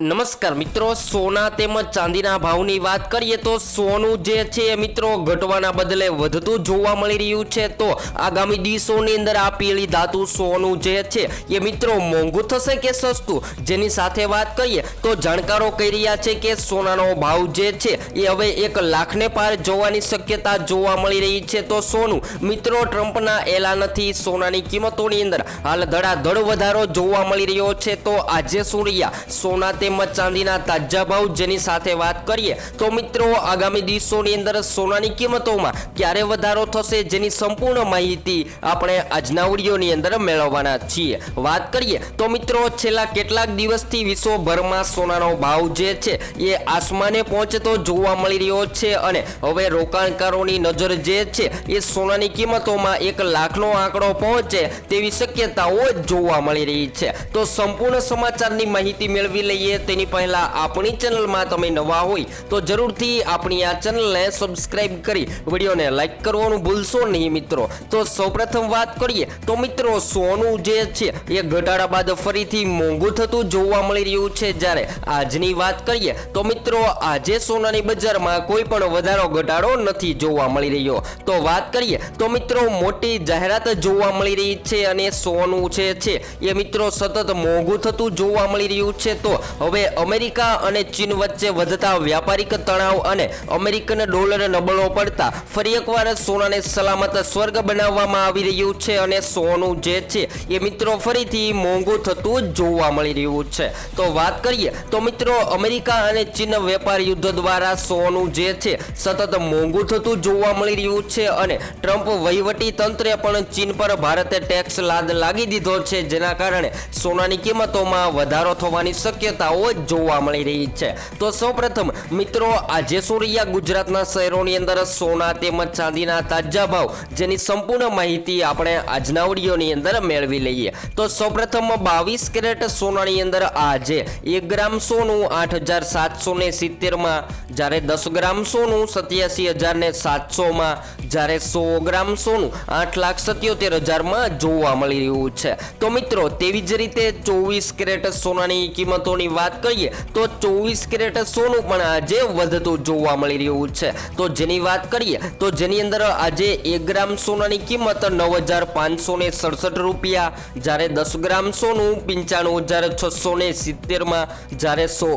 નમસ્કાર મિત્રો, સોના તેમજ ચાંદીના ભાવની વાત કરીએ તો સોનું જે છે એ મિત્રો, ઘટવાના બદલે વધતું જોવા મળી રહ્યું છે. તો આગામી દિવસોની અંદર આ પીળી ધાતુ સોનું જે છે, એ મિત્રો મોંઘું થશે કે સસ્તું? જેની સાથે વાત કરીએ તો જાણકારો કહી રહ્યા છે કે સોનાનો ભાવ જે છે, એ હવે એક લાખને પાર જોવાની શક્યતા જોવા મળી રહી છે. તો સોનું, મિત્રો, ટ્રમ્પના એલાનથી સોનાની કિંમતોની અંદર હાલ ધડાધડ વધારો જોવા મળી રહ્યો છે. તો આજે સૂર્યા સોના તેમજ ચાંદીના તાજા ભાવ જેની સાથે વાત કરીએ તો મિત્રો, આગામી દિવસોની અંદર સોનાની કિંમતોમાં ક્યારે વધારો થશે જેની સંપૂર્ણ માહિતી આપણે આજના ઓડિયોની અંદર મેળવવાના છીએ. વાત કરીએ તો મિત્રો, છેલ્લા કેટલાક દિવસથી વિશ્વભરમાં સોનાનો ભાવ જે છે એ આસમાને પહોંચતો જોવા મળી રહ્યો છે અને હવે રોકાણકારોની નજર જે છે એ સોનાની કિંમતોમાં એક લાખનો આંકડો પહોંચે તેવી શક્યતાઓ જોવા મળી રહી છે. તો સંપૂર્ણ સમાચારની માહિતી મેળવી લઈએ તેની પહેલા આપણી ચેનલમાં તમે નવા હોય તો જરૂરથી આપણી આ ચેનલને સબસ્ક્રાઇબ કરી વિડીયોને લાઇક કરવાનું ભૂલશો નહીં મિત્રો. તો સૌપ્રથમ વાત કરીએ તો મિત્રો સોનું જે છે એ ઘટાડા બાદ ફરીથી મોંઘું થતું જોવા મળી રહ્યું છે. જ્યારે આજની વાત કરીએ તો મિત્રો આજે સોનાની બજારમાં કોઈ પણ વધારો ઘટાડો નથી જોવા મળી રહ્યો. તો વાત કરીએ તો મિત્રો મોટી જાહેરાત જોવા મળી રહી છે અને સોનું છે એ મિત્રો સતત મોંઘું થતું જોવા મળી રહ્યું છે. તો હવે અમેરિકા અને ચીન વચ્ચે વધતા વ્યાપારિક તણાવ અને અમેરિકન ડોલર નબળો પડતા ફરી એકવાર સોનાને સલામત સ્વર્ગ બનાવવામાં આવી રહ્યું છે અને સોનું જે છે એ મિત્રો ફરીથી મોંઘું થતું જોવા મળી રહ્યું છે. તો વાત કરીએ, તો મિત્રો અમેરિકા અને ચીન વેપાર યુદ્ધ દ્વારા સોનું જે છે સતત મોંઘું થતું જોવા મળી રહ્યું છે અને ટ્રમ્પ વહીવટી તંત્રે પણ ચીન પર ભારતે ટેક્સ લાદ લાગી દીધો છે, જેના કારણે સોનાની કિંમતોમાં વધારો થવાની શક્યતાઓ જોવા મળી રહી છે. તો સૌપ્રથમ, મિત્રો, આજે સૂર્યા ગુજરાતના શહેરોની અંદર સોના તેમજ ચાંદીના તાજા ભાવ જેની સંપૂર્ણ માહિતી આપણે આજના ઓડિયોની અંદર મેળવી લઈએ. તો સૌપ્રથમ, બાવીસ કેરેટ સોનાની અંદર આજે એક ગ્રામ સોનું આઠ હજાર સાતસો સિત્તેરમાં જ્યારે દસ ગ્રામ સોનું સત્યાસી હજાર ને સાતસોમાં, જ્યારે સો ગ્રામ સોનું આઠ લાખ સત્યોતેર હજારમાં જોવા મળી રહ્યું છે. તો મિત્રો, તેવી જ રીતે ચોવીસ કેરેટ સોનાની કિંમતોની વાત કરીએ, તો ચોવીસ કેરેટ સોનું પણ આજે વધતું જોવા મળી રહ્યું છે. તો જેની વાત કરીએ, તો જેની અંદર આજે એક ગ્રામ સોનાની કિંમત નવ હજાર પાંચસો ને સડસઠ રૂપિયા, જ્યારે દસ ગ્રામ સોનું પંચાણું હજાર છસો ને સિત્તેરમાં, જ્યારે સો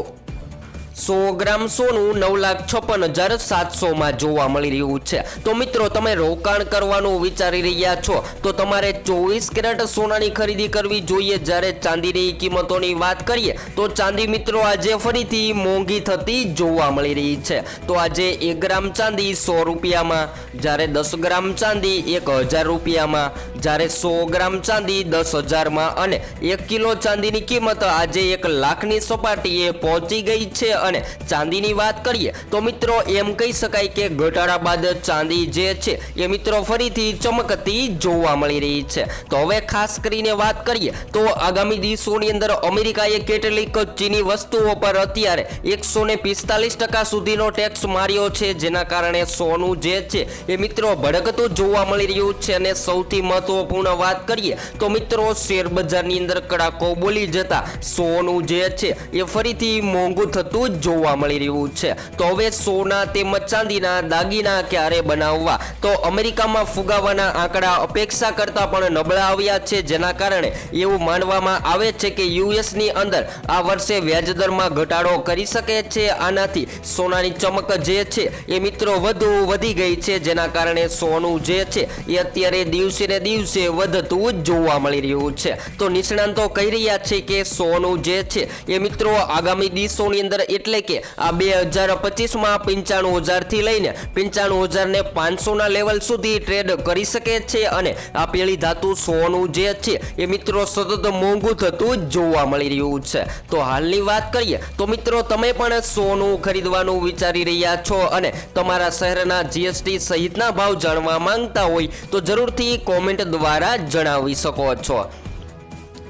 સો ગ્રામ સોનું નવ લાખ છપ્પન હજાર સાતસોમાં જોવા મળી રહ્યું છે. તો મિત્રો, તમે રોકાણ કરવાનું વિચારી રહ્યા છો, તો તમારે ચોવીસ કેરેટ સોનાની ખરીદી કરવી જોઈએ. જ્યારે ચાંદીની કિંમતોની વાત કરીએ, તો ચાંદી મિત્રો આજે ફરીથી મોંઘી થતી જોવા મળી રહી છે. તો આજે એક ગ્રામ ચાંદી સો રૂપિયામાં, જ્યારે દસ ગ્રામ ચાંદી એક હજાર રૂપિયામાં, જ્યારે સો ગ્રામ ચાંદી દસ હજારમાં અને એક કિલો ચાંદીની કિંમત આજે એક લાખની સપાટીએ પહોંચી ગઈ છે. અને ચાંદીની વાત કરીએ, તો મિત્રો એમ કહી શકાય કે ઘટાડા બાદ ચાંદી જે છે, એ મિત્રો ફરીથી ચમકતી જોવા મળી રહી છે. તો હવે ખાસ કરીને વાત કરીએ, તો આગામી દિવસોની અંદર અમેરિકાએ કેટલીક ચીની વસ્તુઓ પર અત્યારે એકસો ને પિસ્તાલીસ ટકા સુધીનો ટેક્સ માર્યો છે, જેના કારણે સોનું જે છે, એ મિત્રો ભડકતું જોવા મળી રહ્યું છે. અને સૌથી મહત્વપૂર્ણ વાત કરીએ, તો મિત્રો શેર બજારની અંદર કડાકો બોલી જતા સોનું જે છે, એ ફરીથી મોંઘું થતું જોવા મળી રહ્યું છે. તો હવે સોના તેમજ ચાંદીના દાગીના ક્યારે બનાવવા? તો અમેરિકામાં ફુગાવાના આંકડા અપેક્ષા કરતાં પણ નબળા આવ્યા છે. જેના કારણે એવું માનવામાં આવે છે કે યુએસની અંદર આ વર્ષે વ્યાજદરમાં ઘટાડો કરી શકે છે. આનાથી સોનાની ચમક જે છે એ મિત્રો વધુ વધી ગઈ છે. જેના કારણે સોનું જે છે એ અત્યારે દિવસે ને દિવસે વધતું જ જોવા મળી રહ્યું છે. તો નિષ્ણાંતો કહી રહ્યા છે કે સોનું જે છે એ મિત્રો આગામી દિવસોની અંદર એટલે કે આ બે હજાર પચીસમાં પંચાણું હજારથી લઈને પંચાણું હજારને પાંચસોના લેવલ સુધી ટ્રેડ કરી શકે છે અને આ પેલી ધાતુ સોનું જે છે એ મિત્રો સતત મોંઘું થતું જોવા મળી રહ્યું છે. તો હાલની વાત કરીએ તો મિત્રો તમે પણ સોનું ખરીદવાનું વિચારી રહ્યા છો અને તમારા શહેરના જીએસટી સહિતના ભાવ જાણવા માંગતા હોય તો જરૂરથી કોમેન્ટ દ્વારા જણાવી શકો છો.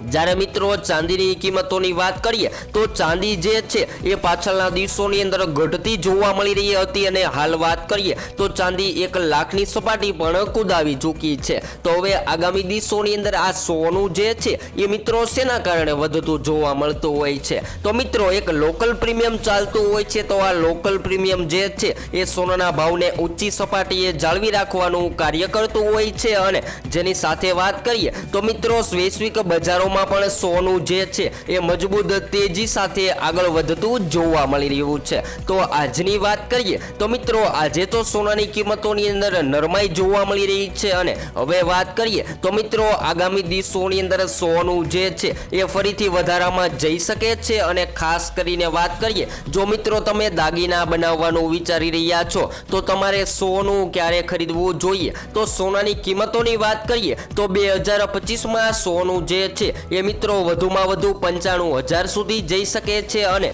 જ્યારે મિત્રો ચાંદીની કિંમતોની વાત કરીએ, તો ચાંદી જે છે, એ પાછળના દિવસોની અંદર ઘટતી જોવા મળી રહી હતી અને હાલ વાત કરીએ, તો ચાંદી એક લાખની સપાટી પણ કુદાવી ચૂકી છે. તો હવે આગામી દિવસોની અંદર આ સોનું જે છે, એ મિત્રો શેના કારણે વધતું જોવા મળતું હોય છે? તો મિત્રો, એક લોકલ પ્રીમિયમ ચાલતું હોય છે, તો આ લોકલ પ્રીમિયમ જે છે, એ સોનાના ભાવને ઊંચી સપાટીએ જાળવી રાખવાનું કાર્ય કરતું હોય છે. અને જેની સાથે વાત કરીએ, તો મિત્રો વૈશ્વિક બજારોમાં પણ સોનું જે છે એ મજબૂત તેજી સાથે આગળ વધતું જોવા મળી રહ્યું છે. તો આજની વાત કરીએ, તો મિત્રો આજે તો સોનાની કિંમતોની અંદર નરમાઈ જોવા મળી રહી છે અને હવે વાત કરીએ, તો મિત્રો આગામી દિવસોની અંદર સોનું જે છે એ ફરીથી વધારામાં જઈ શકે છે અને ખાસ કરીને વાત કરીએ, જો મિત્રો તમે દાગીના બનાવવાનું વિચારી રહ્યા છો, તો તમારે સોનું ક્યારે ખરીદવું જોઈએ? તો સોનાની કિંમતોની વાત કરીએ, તો બે હજાર પચીસમાં સોનું જે છે એ મિત્રો વધુમાં વધુ પંચાણું હજાર સુધી જઈ શકે છે અને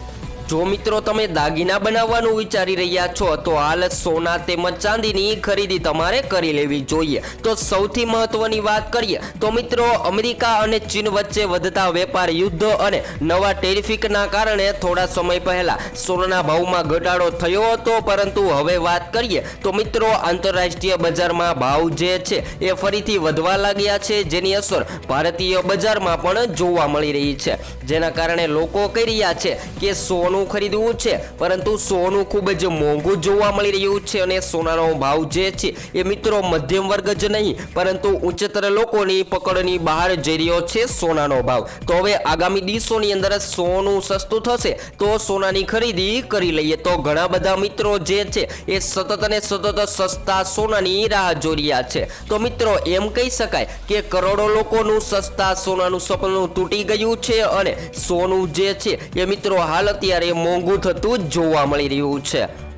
જો મિત્રો તમે દાગીના બનાવવાનું વિચારી રહ્યા છો, તો હાલ સોના તેમજ ચાંદીની ખરીદી તમારે કરી લેવી જોઈએ. તો સૌથી મહત્વની વાત કરીએ, તો મિત્રો અમેરિકા અને ચીન વચ્ચે વધતા વેપાર યુદ્ધ અને નવા ટેરિફિકના કારણે થોડા સમય પહેલા સોનાના ભાવમાં ઘટાડો થયો હતો, પરંતુ હવે વાત કરીએ, તો મિત્રો આંતરરાષ્ટ્રીય બજારમાં ભાવ જે છે એ ફરીથી વધવા લાગ્યા છે, જેની અસર ભારતીય બજારમાં પણ જોવા મળી રહી છે. જેના કારણે લોકો કહી રહ્યા છે કે સોનું ખરીદવું છે. પરંતુ સોનું ખૂબ જ મોંઘું જોવા મળી રહ્યું છે અને સોનાનો ભાવ જે છે એ મિત્રો મધ્યમ વર્ગ જ નહીં, પરંતુ ઉચ્ચતર લોકોની પકડની બહાર જઈ રહ્યો છે સોનાનો ભાવ. તો હવે આગામી દિવસોની અંદર સોનું સસ્તું થશે તો સોનાની ખરીદી કરી લઈએ. તો ઘણા બધા મિત્રો જે છે એ સતત અને સતત સસ્તા સોનાની રાહ જોઈ રહ્યા છે. તો મિત્રો એમ કહી શકાય કે કરોડો લોકોનું સસ્તા સોનાનું સપનું તૂટી ગયું છે અને સોનું જે છે એ મિત્રો હાલ અત્યારે મોંઘું થતું જોવા મળી રહ્યું છે.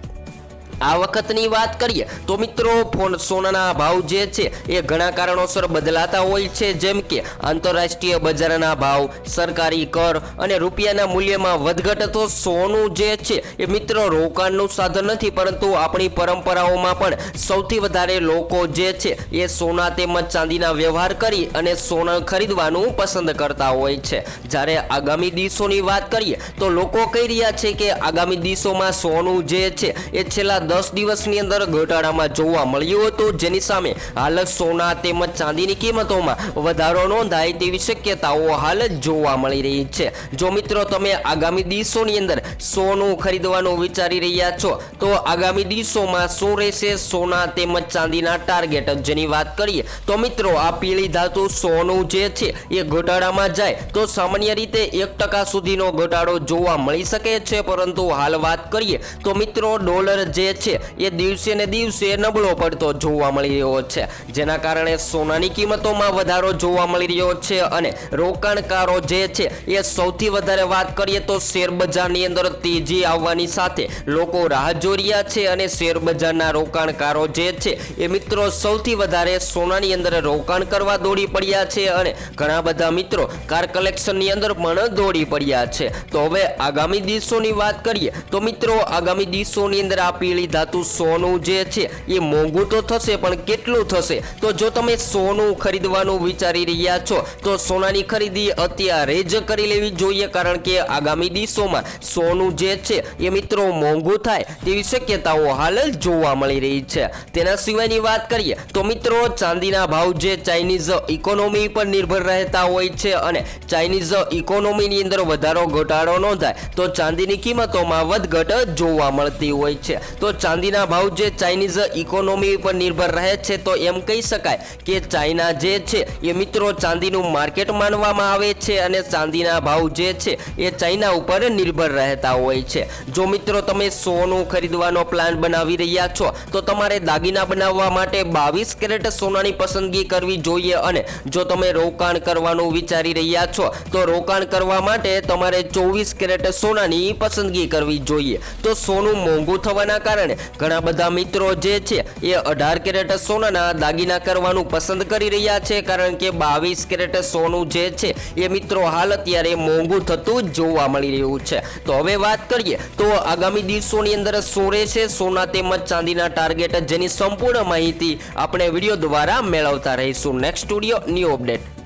આ વખતની વાત કરીએ તો મિત્રો, ફોન સોનાના ભાવ જે છે એ ઘણા કારણોસર બદલાતા હોય છે. જેમ કે આંતરરાષ્ટ્રીય બજારના ભાવ, સરકારી કર અને રૂપિયાના મૂલ્યમાં વધઘટ. તો સોનું જે છે એ મિત્રો, રોકાણનું સાધન નથી, પરંતુ આપણી પરંપરાઓમાં પણ સૌથી વધારે લોકો જે છે એ સોના તેમજ ચાંદીના વ્યવહાર કરી અને સોના ખરીદવાનું પસંદ કરતા હોય છે. જ્યારે આગામી દિવસોની વાત કરીએ તો લોકો કહી રહ્યા છે કે આગામી દિવસોમાં સોનું જે છે એ છેલ્લા દસ દિવસની અંદર ઘટાડામાં જોવા મળ્યું હતું. જેની સામે હાલ સોના તેમજ ચાંદીની કિંમતોમાં વધારો નોંધાય તેવી શક્યતાઓ હાલ જોવા મળી રહી છે. જો મિત્રો તમે આગામી દિવસોની અંદર સોનું ખરીદવાનું વિચારી રહ્યા છો, તો આગામી દિવસોમાં શું રહેશે? સોના તેમજ ચાંદીના ટાર્ગેટ જેની વાત કરીએ, તો મિત્રો આ પીળી ધાતુ સોનું જે છે, એ ઘટાડામાં જાય તો સામાન્ય રીતે એક ટકા સુધીનો ઘટાડો જોવા મળી શકે છે. પરંતુ હાલ વાત કરીએ, તો મિત્રો ડોલર જે છે. એ દિવસે ને દિવસે નબળો પડતો જોવા મળી રહ્યો છે. જેના કારણે સોનાની કિંમતોમાં વધારો જોવા મળી રહ્યો છે અને રોકાણકારો જે છે, એ સૌથી વધારે વાત કરીએ તો શેર બજારની અંદર તેજી આવવાની સાથે લોકો રાહ જોઈ છે અને શેર બજારના રોકાણકારો જે છે, એ મિત્રો સૌથી વધારે સોનાની અંદર રોકાણ કરવા દોડી પડ્યા છે અને ઘણા બધા મિત્રો કાર કલેક્શનની અંદર પણ દોડી પડ્યા છે. તો હવે આગામી દિવસોની વાત કરીએ તો મિત્રો આગામી દિવસોની અંદર આ પીળી ધાતુ સોનું જે છે, એ મોંઘું તો થશે, પણ કેટલું થશે? તો જો તમે સોનું ખરીદવાનું વિચારી રહ્યા છો, તો સોનાની ખરીદી અત્યારે જ કરી લેવી જોઈએ, કારણ કે આગામી દિવસોમાં સોનું જે છે, એ મિત્રો મોંઘું થાય તેવી શક્યતાઓ હાલ જોવા મળી રહી છે. તેના સિવાયની વાત કરીએ, તો મિત્રો ચાંદીના ભાવ જે ચાઇનીઝ ઇકોનોમી પર નિર્ભર રહેતા હોય છે અને ચાઇનીઝ ઇકોનોમીની અંદર વધારો ઘટાડો નોંધાય, તો ચાંદીની કિંમતોમાં વધઘટ જોવા મળતી હોય છે. તો ચાંદીના ભાવ જે ચાઇનીઝ ઇકોનોમી ઉપર નિર્ભર રહે છે, તો એમ કહી શકાય કે ચાઇના જે છે, એ મિત્રો ચાંદીનું માર્કેટ માનવામાં આવે છે અને ચાંદીના ભાવ જે છે, એ ચાઇના ઉપર નિર્ભર રહેતા હોય છે. જો મિત્રો તમે સોનું ખરીદવાનો પ્લાન બનાવી રહ્યા છો, તો તમારે દાગીના બનાવવા માટે બાવીસ કેરેટ સોનાની પસંદગી કરવી જોઈએ અને જો તમે રોકાણ કરવાનું વિચારી રહ્યા છો, તો રોકાણ કરવા માટે તમારે ચોવીસ કેરેટ સોનાની પસંદગી કરવી જોઈએ. તો સોનું મોંઘું થવાના કારણે ઘણા બધા મિત્રો જે છે એ અઢાર કેરેટ સોનાના દાગીના કરવાનું પસંદ કરી રહ્યા છે. કારણ કે બાવીસ કેરેટ સોનું જે છે એ મિત્રો હાલ અત્યારે મોંઘું થતું જોવા મળી રહ્યું છે. તો હવે વાત કરીએ તો આગામી દિવસોની અંદર સોરે છે સોના તેમજ ચાંદીના ટાર્ગેટ જેની સંપૂર્ણ માહિતી આપણે વીડિયો દ્વારા મેળવતા રહીશું. Next studio new update